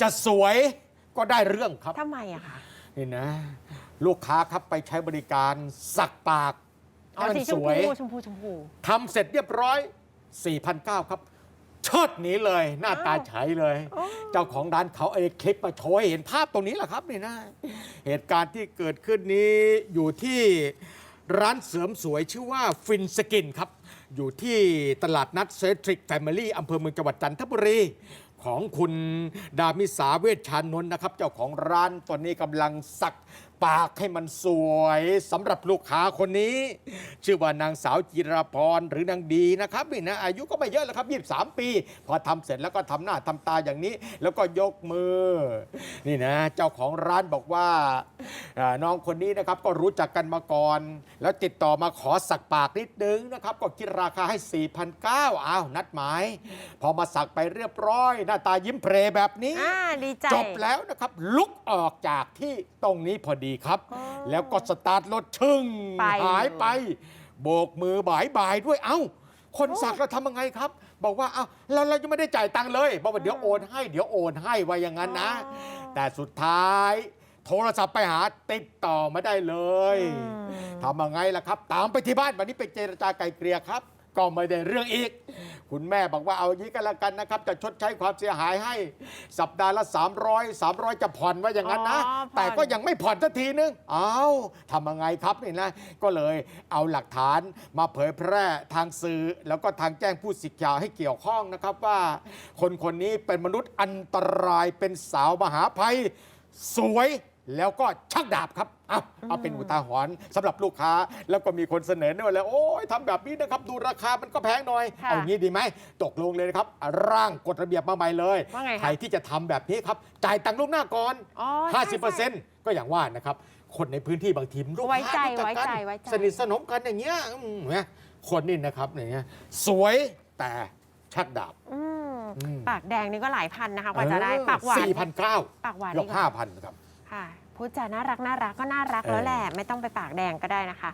จะสวยก็ได้เรื่องครับ ทำไมอะคะ นี่นะ ลูกค้าครับไปใช้บริการสักปากอ๋อให้มันสีชสมวยพูชมพูชมพูทำเสร็จเรียบร้อย 4,900 ครับเชิดหนีเลย หน้าตาอ้าวเฉยเลยอ๋อเจ้าของร้านเขาเอาคลิปมาโชว์ให้เห็นภาพตรงนี้แหละครับนี่นะ เหตุการณ์ที่เกิดขึ้นนี้อยู่ที่ร้านเสริมสวยชื่อว่าฟินสกินครับ อยู่ที่ตลาดนัดเซทริกแฟมิลี่อำเภอเมืองจังหวัดจันทบุรี ของคุณดามิสาเวชชานนท์นะครับ เจ้าของร้านตอนนี้กำลังสัก ปากให้มันสวยสำหรับลูกค้าคนนี้ ชื่อว่านางสาวจิราพรหรือนางดีนะครับนี่นะอายุก็ไม่เยอะแล้วครับ 23 ปี พอทำเสร็จแล้วก็ทำหน้าทำตาอย่างนี้ แล้วก็ยกมือ นี่นะ เจ้าของร้านบอกว่าอ่าน้องคนนี้นะครับก็รู้จักกันมาก่อน แล้วติดต่อมาขอสักปากนิดนึงนะครับ ก็คิดราคาให้ 4,900อ้าวนัดหมาย พอมาสักไปเรียบร้อย หน้าตายิ้มเพรแบบนี้อ่าดีใจจบแล้วนะครับลุกออกจากที่ตรงนี้พอดีครับอ๋อแล้วก็สตาร์ทรถชึ่งไปหายไป โบกมือบายบายด้วยเอ้า คนสักเราทำยังไงครับ บอกว่าเอ้าเราเรายังไม่ได้จ่ายตังค์เลยบอกว่าเดี๋ยวโอนให้เดี๋ยวโอนให้ว่าอย่างนั้นนะอ๋อแต่สุดท้าย โทรศัพท์ไปหาติดต่อไม่ได้เลยอืมทำยังไงล่ะครับ ตามไปที่บ้านวันนี้ไปเจรจาไกลเกลี่ยครับ ก็ไม่ได้เรื่องอีก คุณแม่บอกว่าเอาอย่างนี้ก็แล้วกันนะครับจะชดใช้ความเสียหายให้สัปดาห์ละ 300 300 จะผ่อนว่าอย่างนั้นนะ อ๋อผ่อน แต่ก็ยังไม่ผ่อนสักทีนึงอ้าวทำยังไงครับนี่นะ ก็เลยเอาหลักฐานมาเผยแพร่ทางสื่อ แล้วก็ทางแจ้งผู้สิทธิ์ข่าวให้เกี่ยวข้องนะครับว่า คนคนนี้เป็นมนุษย์อันตรายเป็นสาวมหาภัย สวย แล้วก็ชักดาบครับเอาเอาเป็นอุทาหรณ์สำหรับลูกค้า แล้วก็มีคนเสนอด้วยแล้วโอ้ยทำแบบนี้นะครับ ดูราคามันก็แพงหน่อย ค่ะเอางี้ดีไหมตกลงเลยนะครับ ร่างกฎระเบียบมาใหม่เลยว่าไงคะ ใครที่จะทำแบบนี้ครับ จ่ายตังค์ล่วงหน้าก่อน อ๋อใช่ใช่50%ก็อย่างว่านะครับ คนในพื้นที่บางทีมลูกไว้ใจค้ารู้กไว้ใจกันไว้ใจ สนิทสนมกันอย่างเงี้ยอืมเนี่ยคนนี่นะครับอย่างเงี้ยสวยแต่ชักดาบอืมอืมปากแดงนี่ก็หลายพันนะคะกว่าจะได้ปากหวานสี่พันเก้าปากหวานยนี่กก็ห้าพันครับ ค่ะ พูดจาน่ารักน่ารักก็น่ารักเออแล้วแหละ ไม่ต้องไปปากแดงก็ได้นะคะ